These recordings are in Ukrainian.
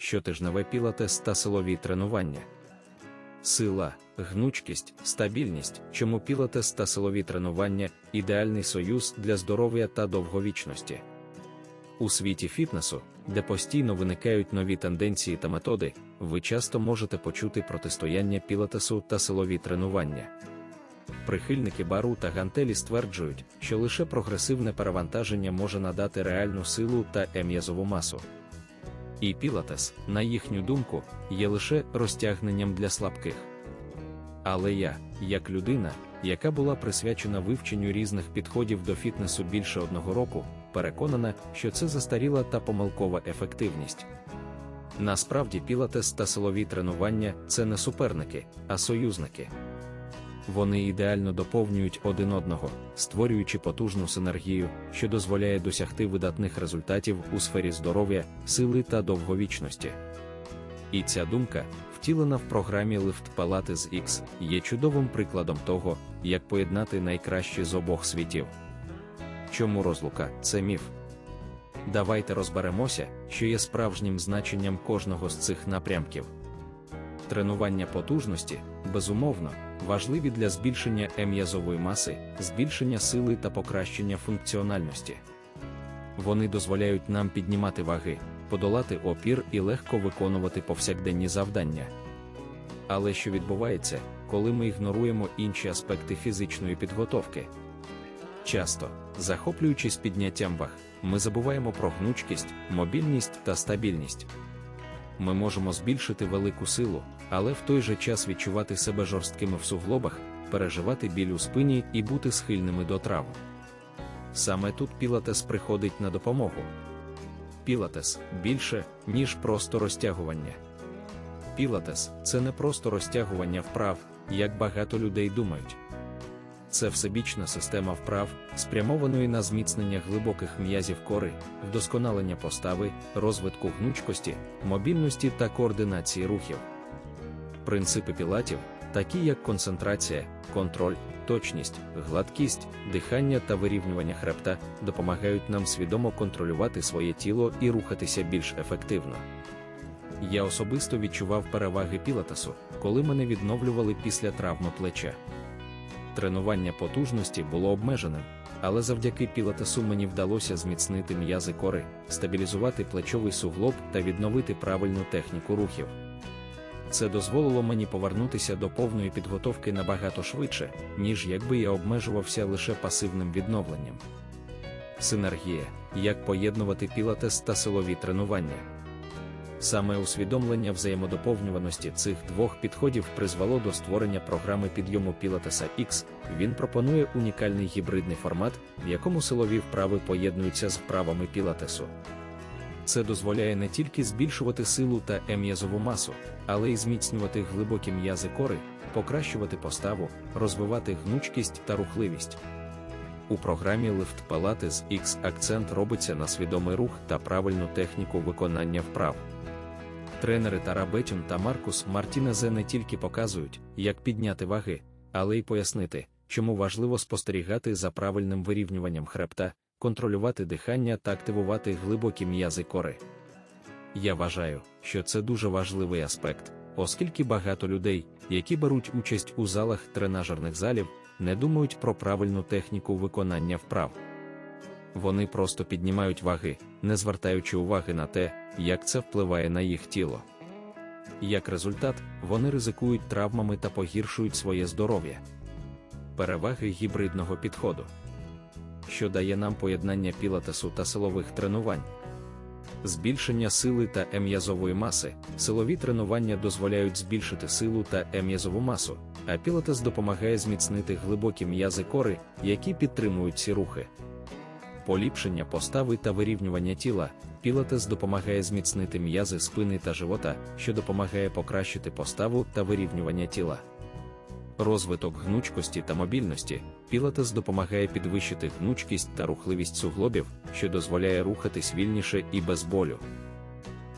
щотижневе пілатес та силові тренування. Сила, гнучкість, стабільність, чому пілатес та силові тренування ідеальний союз для здоров'я та довговічності. У світі фітнесу, де постійно виникають нові тенденції та методи, ви часто можете почути протистояння пілатесу та силові тренування. Прихильники бару та гантелі стверджують, що лише прогресивне перевантаження може надати реальну силу та ем'язову масу. І пілатес, на їхню думку, є лише розтягненням для слабких. Але я, як людина, яка була присвячена вивченню різних підходів до фітнесу більше одного року, переконана, що це застаріла та помилкова ефективність. Насправді, пілатес та силові тренування це не суперники, а союзники. Вони ідеально доповнюють один одного, створюючи потужну синергію, що дозволяє досягти видатних результатів у сфері здоров'я, сили та довговічності. І ця думка, втілена в програмі Lift Pilates X, є чудовим прикладом того, як поєднати найкраще з обох світів. Чому розлука це міф? Давайте розберемося, що є справжнім значенням кожного з цих напрямків. Тренування потужності, безумовно, важливі для збільшення ем'язової маси, збільшення сили та покращення функціональності. Вони дозволяють нам піднімати ваги, подолати опір і легко виконувати повсякденні завдання. Але що відбувається, коли ми ігноруємо інші аспекти фізичної підготовки? Часто, захоплюючись підняттям ваг, ми забуваємо про гнучкість, мобільність та стабільність. Ми можемо збільшити велику силу, але в той же час відчувати себе жорсткими в суглобах, переживати біль у спині і бути схильними до травм. Саме тут пілатес приходить на допомогу. Пілатес більше, ніж просто розтягування. Пілатес це не просто розтягування вправ, як багато людей думають. Це всебічна система вправ, спрямованої на зміцнення глибоких м'язів кори, вдосконалення постави, розвитку гнучкості, мобільності та координації рухів. Принципи пілатів, такі як концентрація, контроль, точність, гладкість, дихання та вирівнювання хребта, допомагають нам свідомо контролювати своє тіло і рухатися більш ефективно. Я особисто відчував переваги пілатесу, коли мене відновлювали після травми плеча. Тренування потужності було обмеженим, але завдяки пілатесу мені вдалося зміцнити м'язи кори, стабілізувати плечовий суглоб та відновити правильну техніку рухів. Це дозволило мені повернутися до повної підготовки набагато швидше, ніж якби я обмежувався лише пасивним відновленням. Синергія як поєднувати пілатес та силові тренування. Саме усвідомлення взаємодоповнюваності цих двох підходів призвело до створення програми підйому Pilates X. Він пропонує унікальний гібридний формат, в якому силові вправи поєднуються з вправами пілатесу. Це дозволяє не тільки збільшувати силу та ем'язову масу, але й зміцнювати глибокі м'язи кори, покращувати поставу, розвивати гнучкість та рухливість. У програмі Lift Pilates X акцент робиться на свідомий рух та правильну техніку виконання вправ. Тренери Тара Бетюн та Маркус Мартінезе не тільки показують, як підняти ваги, але й пояснити, чому важливо спостерігати за правильним вирівнюванням хребта, контролювати дихання та активувати глибокі м'язи кори. Я вважаю, що це дуже важливий аспект, оскільки багато людей, які беруть участь у залах тренажерних залів, не думають про правильну техніку виконання вправ. Вони просто піднімають ваги, не звертаючи уваги на те, як це впливає на їх тіло. Як результат, вони ризикують травмами та погіршують своє здоров'я. Переваги гібридного підходу, що дає нам поєднання пілатесу та силових тренувань. Збільшення сили та ем'язової маси. Силові тренування дозволяють збільшити силу та ем'язову масу, а пілатес допомагає зміцнити глибокі м'язи кори, які підтримують ці рухи поліпшення постави та вирівнювання тіла, пілатес допомагає зміцнити м'язи спини та живота, що допомагає покращити поставу та вирівнювання тіла. Розвиток гнучкості та мобільності, пілатес допомагає підвищити гнучкість та рухливість суглобів, що дозволяє рухатись вільніше і без болю.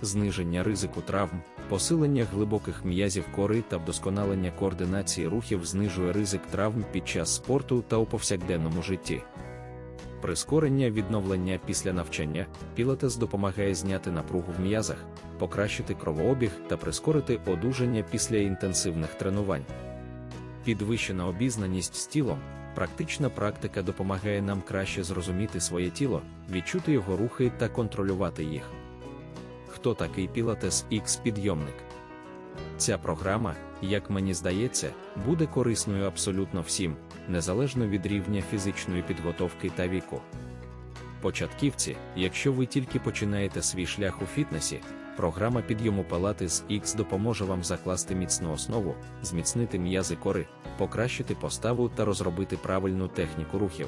Зниження ризику травм, посилення глибоких м'язів кори та вдосконалення координації рухів знижує ризик травм під час спорту та у повсякденному житті Прискорення відновлення після навчання пілатес допомагає зняти напругу в м'язах, покращити кровообіг та прискорити одужання після інтенсивних тренувань. Підвищена обізнаність з тілом, практична практика допомагає нам краще зрозуміти своє тіло, відчути його рухи та контролювати їх. Хто такий Pilates X підйомник? Ця програма, як мені здається, буде корисною абсолютно всім, незалежно від рівня фізичної підготовки та віку. Початківці, якщо ви тільки починаєте свій шлях у фітнесі, програма підйому Pilates X допоможе вам закласти міцну основу, зміцнити м'язи кори, покращити поставу та розробити правильну техніку рухів.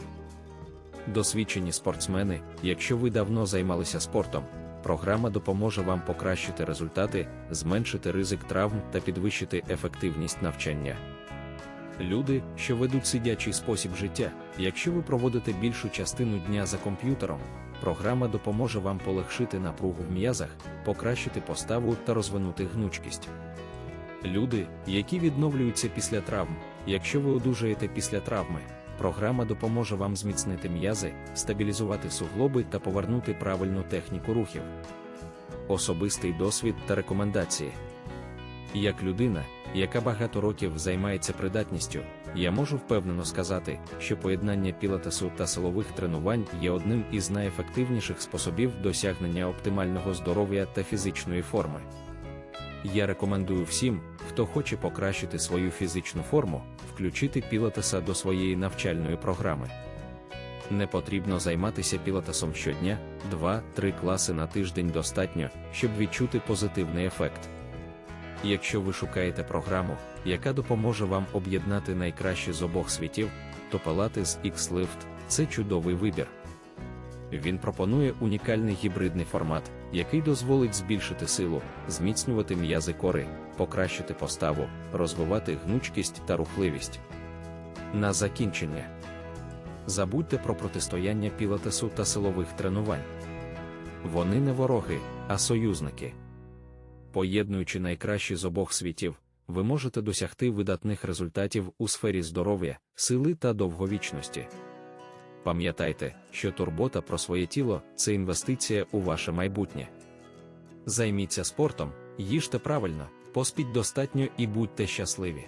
Досвідчені спортсмени, якщо ви давно займалися спортом, програма допоможе вам покращити результати, зменшити ризик травм та підвищити ефективність навчання. Люди, що ведуть сидячий спосіб життя, якщо ви проводите більшу частину дня за комп'ютером, програма допоможе вам полегшити напругу в м'язах, покращити поставу та розвинути гнучкість. Люди, які відновлюються після травм, якщо ви одужаєте після травми, програма допоможе вам зміцнити м'язи, стабілізувати суглоби та повернути правильну техніку рухів. Особистий досвід та рекомендації. Як людина, яка багато років займається придатністю, я можу впевнено сказати, що поєднання пілатесу та силових тренувань є одним із найефективніших способів досягнення оптимального здоров'я та фізичної форми. Я рекомендую всім, хто хоче покращити свою фізичну форму, включити пілатеса до своєї навчальної програми. Не потрібно займатися пілатесом щодня, 2-3 класи на тиждень достатньо, щоб відчути позитивний ефект. Якщо ви шукаєте програму, яка допоможе вам об'єднати найкраще з обох світів, то Pilates X-Lift – це чудовий вибір. Він пропонує унікальний гібридний формат, який дозволить збільшити силу, зміцнювати м'язи кори, покращити поставу, розвивати гнучкість та рухливість. На закінчення. Забудьте про протистояння пілатесу та силових тренувань. Вони не вороги, а союзники. Поєднуючи найкращі з обох світів, ви можете досягти видатних результатів у сфері здоров'я, сили та довговічності. Пам'ятайте, що турбота про своє тіло це інвестиція у ваше майбутнє. Займіться спортом, їжте правильно, поспіть достатньо і будьте щасливі.